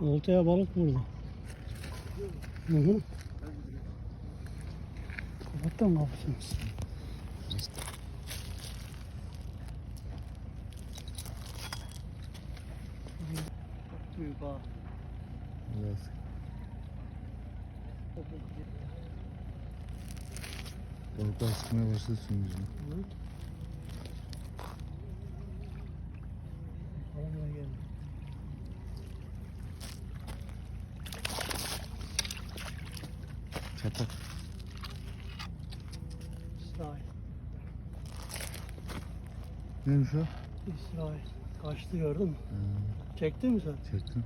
Oltaya balık vurdu. Hı hı. Kapattın kapısını? Büyük ha. Biraz. Balıklar sıkmaya başladı sunucunu. Hı. Çatak. İsrail. Neymiş o? İsrail. Kaçtı gördün mü? Ha, Çekti mi sen? çektim.